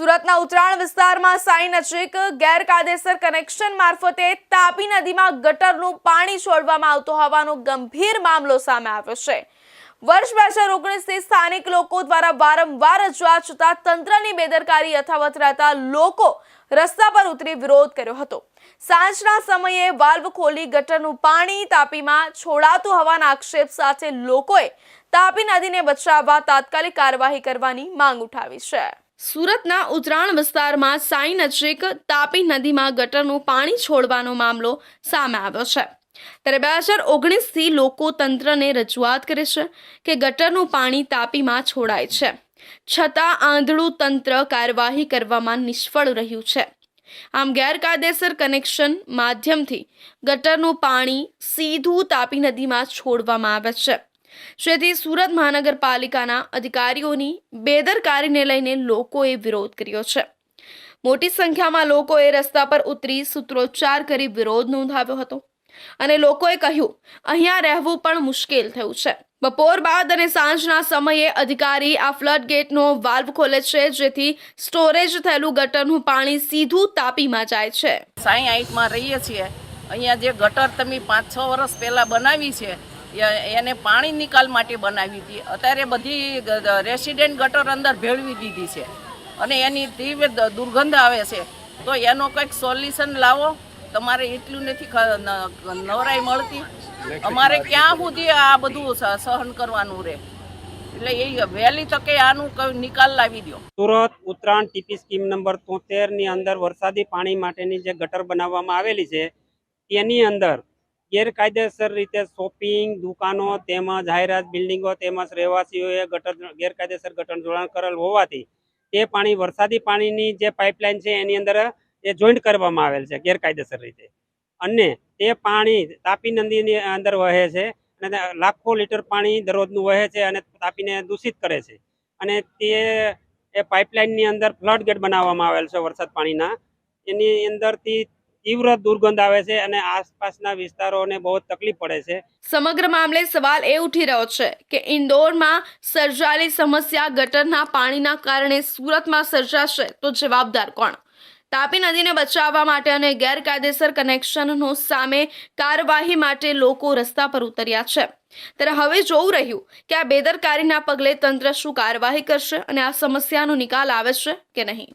સુરતના ઉત્તરાયણ વિસ્તારમાં સાઈ નજીક ગેરકાયદેસર કનેક્શન મારફતે તાપી નદીમાં ગટરનું પાણી છોડવામાં આવતું હોવાનો ગંભીર મામલો સામે આવ્યો છે. વર્ષ બે હજાર ઓગણીસથી સ્થાનિક લોકો દ્વારા વારંવાર રજૂઆત છતાં તંત્રની બેદરકારી યથાવત રહેતા લોકો રસ્તા પર ઉતરી વિરોધ કર્યો હતો. સાંજના સમયે વાલ્વ ખોલી ગટરનું પાણી તાપીમાં છોડાતું હોવાના આક્ષેપ સાથે લોકોએ તાપી નદીને બચાવવા તાત્કાલિક કાર્યવાહી કરવાની માંગ ઉઠાવી છે. સુરતના ઉત્તરાયણ વિસ્તારમાં સાઈ નજીક તાપી નદીમાં ગટરનું પાણી છોડવાનો મામલો સામે આવ્યો છે. ત્યારે બે હજાર ઓગણીસથી લોકો તંત્રને રજૂઆત કરે છે કે ગટરનું પાણી તાપીમાં છોડાય છે. છતાં આંધળું તંત્ર કાર્યવાહી કરવામાં નિષ્ફળ રહ્યું છે. આમ ગેરકાયદેસર કનેક્શન માધ્યમથી ગટરનું પાણી સીધું તાપી નદીમાં છોડવામાં આવે છે. જેથી સુરત મહાનગરપાલિકાના અધિકારીઓની બેદરકારીને લઈને લોકોએ વિરોધ કર્યો છે. મોટી સંખ્યામાં લોકોએ રસ્તા પર ઉતરી સૂત્રોચ્ચાર કરી વિરોધ નોંધાવ્યો હતો અને લોકોએ કહ્યું, અહીંયા રહેવું પણ મુશ્કેલ થયું છે. બપોર બાદ અને સાંજના સમયે અધિકારી આ ફ્લડ ગેટનો વાલ્વ ખોલે છે, જેથી સ્ટોરેજ થયેલું ગટરનું પાણી સીધું તાપીમાં જાય છે. સાઈ આઈટમાં રહીએ છીએ. અહીંયા જે ગટર તમે પાંચ છ વર્ષ પહેલાં બનાવી છે એને પાણી નિકાલ માટે બનાવી હતી. અત્યારે બધી રેસિડેન્ટ ગટર અંદર ભેળવી દીધી છે. અને એની તીવ્ર દુર્ગંધ આવે છે. તો એનો કંઈક સોલ્યુશન લાવો. તમારે એટલું નથી નવરાઈ મળતી. અમારે ક્યાં સુધી આ બધું સહન કરવાનું રહે? એટલે એ વહેલી તકે આનું નિકાલ લાવી દો. Surat Uttarayan TP scheme number તોતેરની અંદર વરસાદી પાણી માટેની જે ગટર બનાવવામાં આવેલી છે, તેની અંદર ગેરકાયદેસર રીતે શોપિંગ, દુકાનો તેમજ જાહેરાત બિલ્ડિંગો તેમજ રહેવાસીઓએ ગટર, ગેરકાયદેસર ગટર જોડાણ કરેલ હોવાથી તે પાણી, વરસાદી પાણીની જે પાઇપલાઇન છે એની અંદર એ જોઈન્ટ કરવામાં આવેલ છે ગેરકાયદેસર રીતે. અને તે પાણી તાપી નદીની અંદર વહે છે અને લાખો લીટર પાણી દરરોજનું વહે છે અને તાપીને દૂષિત કરે છે. અને તે, એ પાઇપલાઇનની અંદર ફ્લડ ગેટ બનાવવામાં આવેલ છે વરસાદ પાણીના. એની અંદરથી તીવ્ર દુર્ગંધ આવે છે અને આસપાસના વિસ્તારોને બહુ તકલીફ પડે છે. સમગ્ર મામલે સવાલ એ ઉઠી રહ્યો છે કે ઇન્દોરમાં સર્જાયેલી સમસ્યા ગટરના પાણીના કારણે સુરતમાં સર્જાશે તો જવાબદાર કોણ? તાપી નદીને બચાવવા માટે અને ગેરકાયદેસર કનેક્શનનો સામે કાર્યવાહી માટે લોકો રસ્તા પર ઉતર્યા છે. ત્યારે હવે જોવું રહ્યું કે આ બેદરકારીના પગલે તંત્ર શું કાર્યવાહી કરશે અને આ સમસ્યાનો નિકાલ આવે છે કે નહીં?